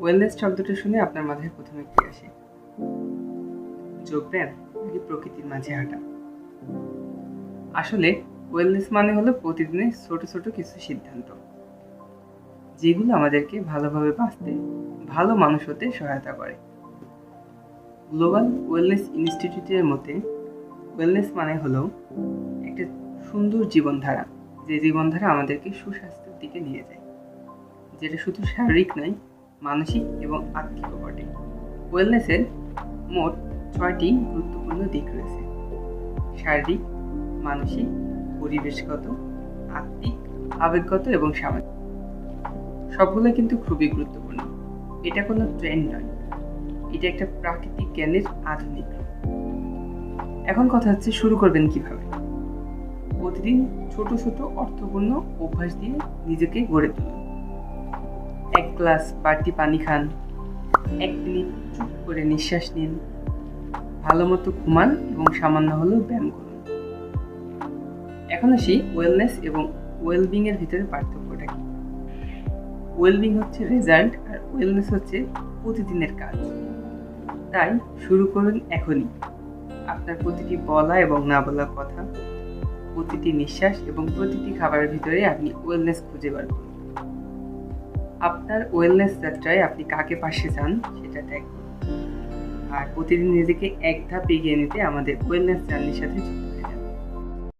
Wellness শব্দটা শুনে আপনার মাথায় প্রথমে কি আসে? যোগব্যায়াম নাকি প্রকৃতির মাঝে হাঁটা? আসলে ওয়েলনেস মানে হলো প্রতিদিনের ছোট ছোট কিছু সিদ্ধান্ত। যেগুলো আমাদেরকে ভালোভাবে বাঁচতে, ভালো মানুষ হতে সহায়তা করে। গ্লোবাল ওয়েলনেস ইনস্টিটিউটের মতে ওয়েলনেস মানে হলো একটা সুন্দর জীবনধারা, যে জীবনধারা আমাদেরকে সুস্বাস্থ্যের দিকে নিয়ে যায়। যেটা শুধু শারীরিক নয় মানসিক এবং আত্মিকও বটে ওয়েলনেসের মোট ছয়টি গুরুত্বপূর্ণ দিক রয়েছে। শারীরিক, মানসিক, পরিবেশগত, আত্মিক, আবেগগত এবং সামাজিক। সবগুলো কিন্তু খুবই গুরুত্বপূর্ণ। এটা কোনো ট্রেন্ড নয়। এটা একটা প্রাকৃতিক জ্ঞানের আধুনিক। এখন কথা হচ্ছে শুরু করবেন কীভাবে? প্রতিদিন ছোট ছোট অর্থপূর্ণ অভ্যাস দিয়ে নিজেকে গড়ে তুলুন। এক গ্লাস বাড়তি পানি খান। এক মিনিট চুপ করে নিঃশ্বাস নিন। ভালো মতো ঘুমান এবং সামান্য হলেও ব্যায়াম করুন। এখন আসি ওয়েলনেস এবং ওয়েলবিং এর ভিতরে পার্থক্যটা কি? ওয়েলবিং হচ্ছে রেজাল্ট আর ওয়েলনেস হচ্ছে প্রতিদিনের কাজ। তাই শুরু করুন এখনই। আপনার প্রতিটি বলা এবং না বলা কথা, প্রতিটি নিঃশ্বাস এবং প্রতিটি খাবারের ভিতরে আপনি ওয়েলনেস খুঁজে বার করুন। আপনার ওয়েলনেস যাত্রায় আপনি কাকে পাশে যান সেটা দেখুন। আর প্রতিদিন নিজেকে এক ধাপ এগিয়ে নিতে আমাদের ওয়েলনেস জার্নির সাথে যুক্ত